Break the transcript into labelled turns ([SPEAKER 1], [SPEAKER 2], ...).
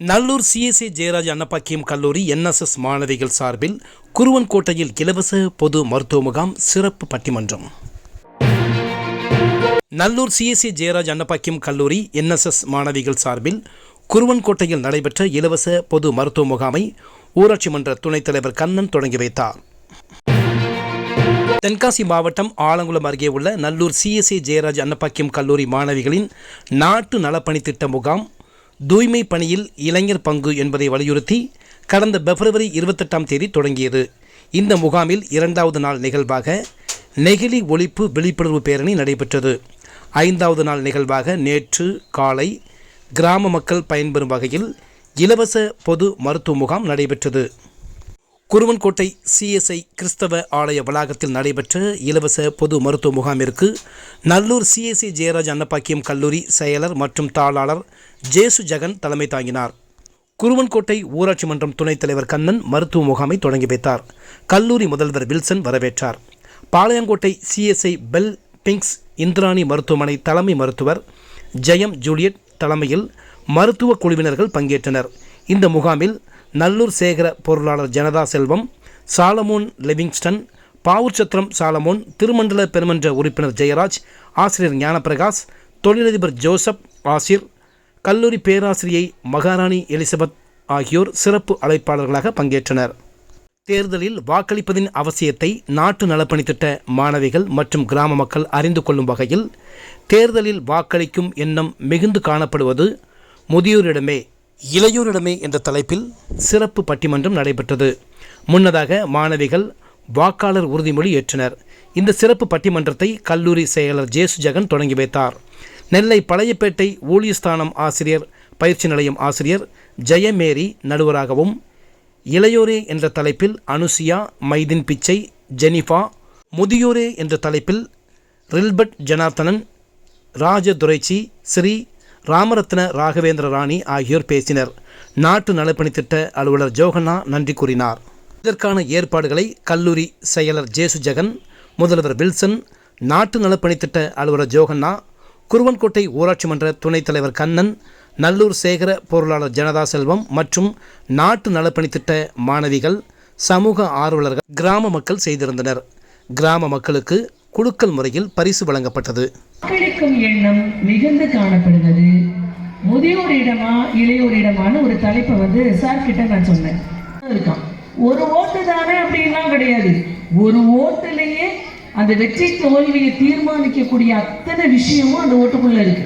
[SPEAKER 1] Nallur CSA Jayaraj Annapakkiyam கல்லூரி NSS மாணவிகள் சார்பில் குருவன்கோட்டையில் இலவச பொது மருத்துவ முகாம் சிறப்பு பட்டிமன்றம். நல்லூர் சிஎஸ்ஏ ஜெயராஜ் அன்னப்பாக்கியம் கல்லூரி என்எஸ்எஸ் மாணவிகள் சார்பில் குருவன்கோட்டையில் நடைபெற்ற இலவச பொது மருத்துவ முகாமை ஊராட்சி மன்ற துணைத் தலைவர் கண்ணன் தொடங்கி வைத்தார். தென்காசி மாவட்டம் ஆலங்குளம் அருகே உள்ள நல்லூர் சிஎஸ்ஏ ஜெயராஜ் அன்னப்பாக்கியம் கல்லூரி மாணவிகளின் நாட்டு நலப்பணி திட்ட முகாம் தூய்மை பணியில் இளைஞர் பங்கு என்பதை வலியுறுத்தி கடந்த பிப்ரவரி இருபத்தெட்டாம் தேதி தொடங்கியது. இந்த முகாமில் இரண்டாவது நாள் நிகழ்வாக நெகிழி ஒழிப்பு விழிப்புணர்வு பேரணி நடைபெற்றது. ஐந்தாவது நாள் நிகழ்வாக நேற்று காலை கிராம மக்கள் பயன்பெறும் வகையில் இலவச பொது மருத்துவ முகாம் நடைபெற்றது. குருவன்கோட்டை சிஎஸ்ஐ கிறிஸ்தவ ஆலய வளாகத்தில் நடைபெற்ற இலவச பொது மருத்துவ முகாமிற்கு நல்லூர் சிஎஸ்ஐ ஜெயராஜ் அன்னப்பாக்கியம் கல்லூரி செயலர் மற்றும் தாளாளர் ஜேசு ஜெகன் தலைமை தாங்கினார். குருவன்கோட்டை ஊராட்சி மன்றம் துணைத் தலைவர் கண்ணன் மருத்துவ முகாமை தொடங்கி வைத்தார். கல்லூரி முதல்வர் வில்சன் வரவேற்றார். Palayamkottai CSI Bell Pinks Indrani மருத்துவமனை தலைமை மருத்துவர் ஜெயம் ஜூலியட் தலைமையில் மருத்துவ குழுவினர்கள் பங்கேற்றனர். இந்த முகாமில் நல்லூர் சேகர பொருளாளர் Janatha Selvam Solomon Livingstone Pavoorchatram Solomon திருமண்டல பெருமன்ற உறுப்பினர் ஜெயராஜ் ஆசிரியர் ஞானப்பிரகாஷ் தொழிலதிபர் ஜோசப் ஆசிர் கல்லூரி பேராசிரியை மகாராணி எலிசபெத் ஆகியோர் சிறப்பு அழைப்பாளர்களாக பங்கேற்றனர். தேர்தலில் வாக்களிப்பதின் அவசியத்தை நாட்டு நலப்பணி திட்ட மாணவிகள் மற்றும் கிராம மக்கள் அறிந்து கொள்ளும் வகையில் தேர்தலில் வாக்களிக்கும் எண்ணம் மிகுந்து காணப்படுவது முதியோரிடமே இளையோரிடமே என்ற தலைப்பில் சிறப்பு பட்டிமன்றம் நடைபெற்றது. முன்னதாக மாணவிகள் வாக்காளர் உறுதிமொழி ஏற்றனர். இந்த சிறப்பு பட்டிமன்றத்தை கல்லூரி செயலர் ஜேசு ஜெகன் தொடங்கி வைத்தார். நெல்லை பழையப்பேட்டை ஊழியஸ்தானம் ஆசிரியர் பயிற்சி நிலையம் ஆசிரியர் ஜெயமேரி நடுவராகவும் இளையோரே என்ற தலைப்பில் அனுசியா மைதின் பிச்சை ஜெனிஃபா முதியோரே என்ற தலைப்பில் ரில்பர்ட் ஜனார்த்தனன் ராஜதுரைச்சி ஸ்ரீ ராமரத்ன ராகவேந்திர ராணி ஆகியோர் பேசினர். நாட்டு நலப்பணி திட்ட அலுவலர் ஜோகன்னா நன்றி கூறினார். இதற்கான ஏற்பாடுகளை கல்லூரி செயலர் ஜேசு ஜெகன் முதல்வர் வில்சன் நாட்டு நலப்பணி திட்ட அலுவலர் ஜோகன்னா குருவன்கோட்டை ஊராட்சி மன்ற துணைத் தலைவர் கண்ணன் நல்லூர் சேகர பொருளாளர் ஜனதா செல்வம் மற்றும் நாட்டு நலப்பணித்திட்ட மாணவிகள் சமூக ஆர்வலர்கள் கிராம மக்கள் செய்திருந்தனர். கிராம மக்களுக்கு குழுக்கள் முறையில் பரிசு வழங்கப்பட்டது.
[SPEAKER 2] வாக்களிக்கும் எண்ணம் மிகுந்து காணப்படுவது முதியோரிடமா இளையோரிடமான ஒரு தலைப்பை வந்து சார் கிட்ட நான் சொன்னேன். இருக்கான். ஒரு ஓட்டு தானே அப்படின்லாம் கிடையாது. ஒரு ஓட்டு அந்த வெற்றி தோல்வியை தீர்மானிக்கக்கூடிய அத்தனை விஷயமும் அந்த ஓட்டுக்குள்ள இருக்கு.